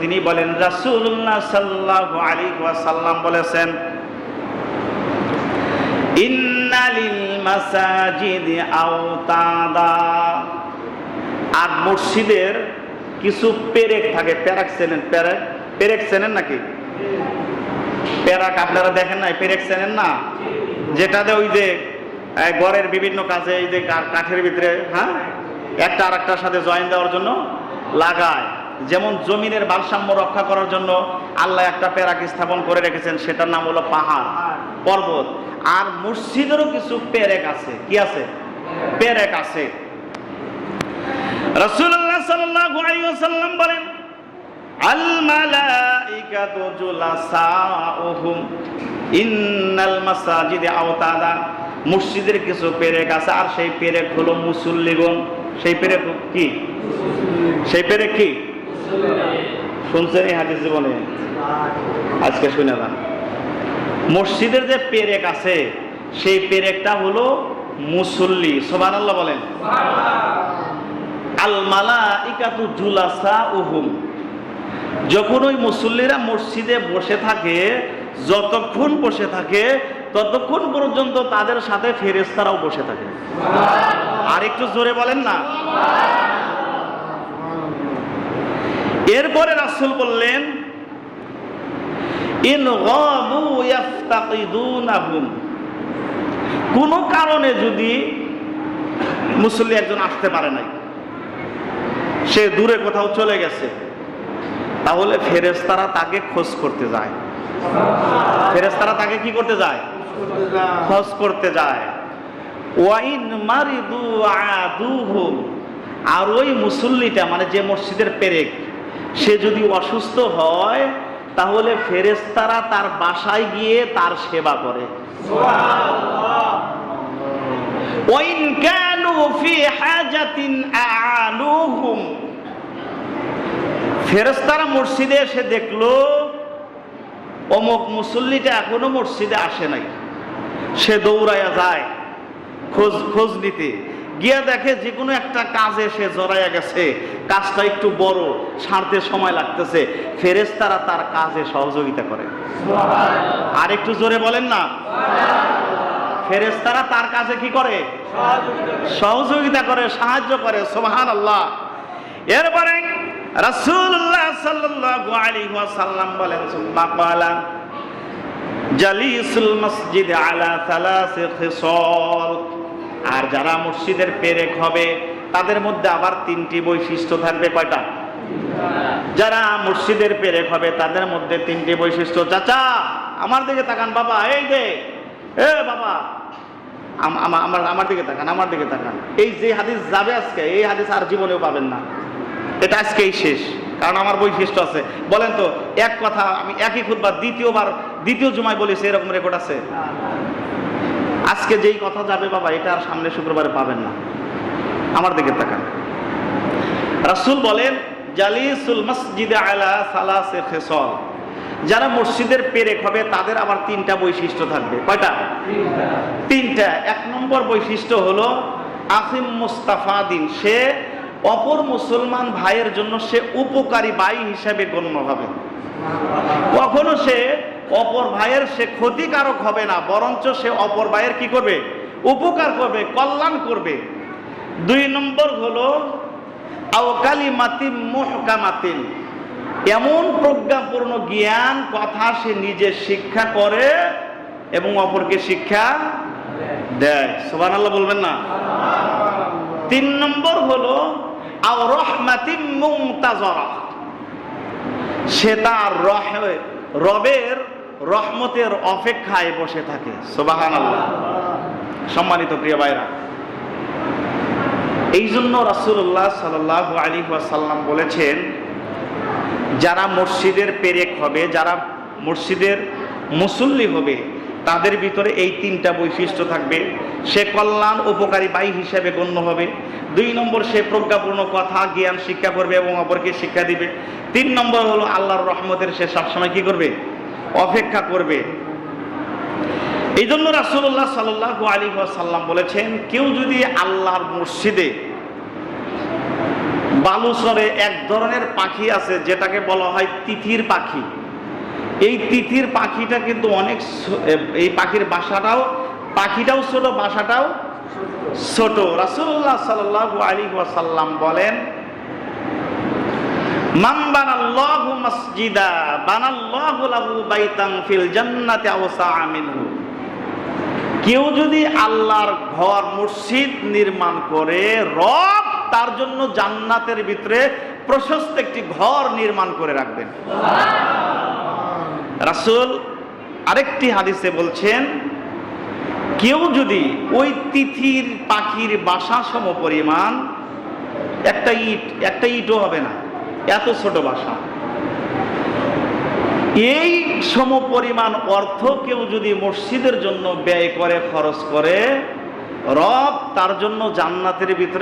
তিনি বলেন বলেছেন আর মসজিদের কিছু পেরেক থাকে প্যারাক চেনেন প্যারাক পেরেক চেনেন নাকি? প্যারাক আপনারা দেখেন নাই, পেরেক চেনেন না? যেটাতে ওই যে ঘরের বিভিন্ন কাজে এই যে কাঠের ভিতরে হ্যাঁ? একটা আর একটার সাথে জয়েন দেওয়ার জন্য লাগায়। যেমন জমিনের ভারসাম্য রক্ষা করার জন্য আল্লাহ একটা প্যারাক স্থাপন করে রেখেছেন, সেটার নাম হলো পাহাড়, পর্বত। আর মসজিদেরও কিছু পেরেক আছে। কি আছে? পেরেক আছে। রাসূলুল্লাহ সাল্লাল্লাহু আলাইহি বলেন মসজিদের কিছু পেরেক আছে, আর সেই পেরেক হলো মুসল্লিগণ সেই পেরেক কি? সেই পেরেক কি? শুনছেন এই হাদিস জীবনে? আজকে শুনে যান মসজিদের যে পেরেক আছে, সেই পেরেকটা হলো মুসল্লি। সুবহানাল্লাহ বলেন। আল মালাইকাতু জুলাসা উহুম যখন ওই মুসল্লিরা মসজিদে বসে থাকে, যতক্ষণ বসে থাকে, ততক্ষণ পর্যন্ত তাদের সাথে ফেরেস্তারাও বসে থাকে। আর একটু জোরে বলেন না। এরপরে রাসূল বললেন ইয়াফতাকিদুনাহুম। কোনো কারণে যদি মুসল্লি একজন আসতে পারে নাই, সে দূরে কোথাও চলে গেছে, তাহলে ফেরেস্তারা তাকে খোঁজ করতে যায়। ফেরেস্তারা তাকে কি করতে যায়? খোঁজ করতে যায়। মারিদু আর ওই মুসল্লিটা মানে যে মসজিদের পেরেক সে যদি অসুস্থ হয় তাহলে ফেরেস্তারা তার বাসায় গিয়ে তার সেবা করে। ফেরেস্তারা মসজিদে এসে দেখল অমুক মুসল্লিটা এখনও মসজিদে আসে নাই। সে দৌড়াইয়া যায় খোঁজ খোঁজ নিতে। গিয়া দেখে যে কোনো একটা কাজে সে জড়াইয়া গেছে কাজটা একটু বড় সারতে সময় লাগতেছে ফেরেস্তারা তার কাজে সহযোগিতা করে। আর একটু জোরে বলেন না? ফেরেস্তারা তার কাজে কি করে? সহযোগিতা করে। সাহায্য করে সোহান আল্লাহ এরপরে রাসূলুল্লাহ সাল্লাল্লাহু আলাইহি ওয়াসাল্লাম বলেন সুম্মা ক্বালা জালিসুল মসজিদ আলা সালাসি খিসাল। আর যারা মসজিদের পেরেক হবে, তাদের মধ্যে আবার তিনটি বৈশিষ্ট্য থাকবে কয়টা? যারা মসজিদের পেরেক হবে, তাদের মধ্যে তিনটি বৈশিষ্ট্য। চাচা, আমার দিকে তাকান, বাবা, এই যে, এ বাবা আমার আমার দিকে তাকান, আমার দিকে তাকান। এই যে হাদিস যাবে আজকে, এই হাদিস আর জীবনেও পাবেন না। এটা আজকেই শেষ, কারণ আমার বৈশিষ্ট্য আছে। বলেন তো, এক কথা, আমি একই খুদবা দ্বিতীয়বার, দ্বিতীয় জুমায় বলেছি, এরকম রেকর্ড আছে? আজকে যেই কথা যাবে বাবা, এটা আর সামনে শুক্রবারে পাবেন না। আমার দিকে তাকান। রাসূল বলেন, জালিসুল মসজিদে আলা সালাসে খেসল। যারা মসজিদের পেরেক হবে, তাদের আবার তিনটা বৈশিষ্ট্য থাকবে। কয়টা? তিনটা। এক নম্বর বৈশিষ্ট্য হলো আসিম মুস্তাফাদিন সে অপর মুসলমান ভাইয়ের জন্য সে উপকারী ভাই হিসাবে গণ্য হবে। কখনো সে অপর ভাইয়ের সে ক্ষতিকারক হবে না, বরঞ্চ সে অপর ভাইয়ের কি করবে? উপকার করবে, কল্যাণ করবে। দুই নম্বর হলো মাতিম এমন প্রজ্ঞাপূর্ণ জ্ঞান, কথা সে নিজে শিক্ষা করে এবং অপরকে শিক্ষা দেয়। সোবান আল্লাহ বলবেন না? তিন নম্বর হলো, আও রহমাতিম মুমতাজরা। সে তার রবের রহমতের অপেক্ষায় বসে থাকে। সোবাহান আল্লাহ সম্মানিত প্রিয় ভাইরা এই জন্য রাসুল্লাহ সাল্লাহ আলী ওয়াসাল্লাম বলেছেন, যারা মসজিদের পেরেক হবে, যারা মসজিদের মুসল্লি হবে, তাদের ভিতরে এই তিনটা বৈশিষ্ট্য থাকবে। সে কল্যাণ উপকারী বাই হিসেবে গণ্য হবে। দুই নম্বর, সে প্রজ্ঞাপূর্ণ কথা, জ্ঞান শিক্ষা করবে এবং অপরকে শিক্ষা দিবে। তিন নম্বর হলো আল্লাহর রহমতের সে সবসময় কি করবে? অপেক্ষা করবে। এই জন্য রাসুল্লাহ সাল্লাহ আলী সাল্লাম বলেছেন, কেউ যদি আল্লাহর মসজিদে বালুচরে এক ধরনের পাখি আছে, যেটাকে বলা হয় তিথির পাখি। এই তিথির পাখিটা কিন্তু অনেক এই পাখির বাসাটাও, পাখিটাও ছোট, বাসাটাও ছোট। রাসূলুল্লাহ সাল্লাল্লাহু আলাইহি ওয়াসাল্লাম বলেন কেউ যদি আল্লাহর ঘর মসজিদ নির্মাণ করে রব তার জন্য জান্নাতের ভিতরে প্রশস্ত একটি ঘর নির্মাণ করে রাখবেন। রাসূল আরেকটি হাদিসে বলছেন কেউ যদি ওই তিথির পাখির বাসা সম পরিমাণ একটা ইট একটা ইটও হবে না। এত ছোট বাসা এই সম পরিমাণ অর্থ কেউ যদি মসজিদের জন্য ব্যয় করে, খরচ করে, রব তার জন্য জান্নাতের ভিতরে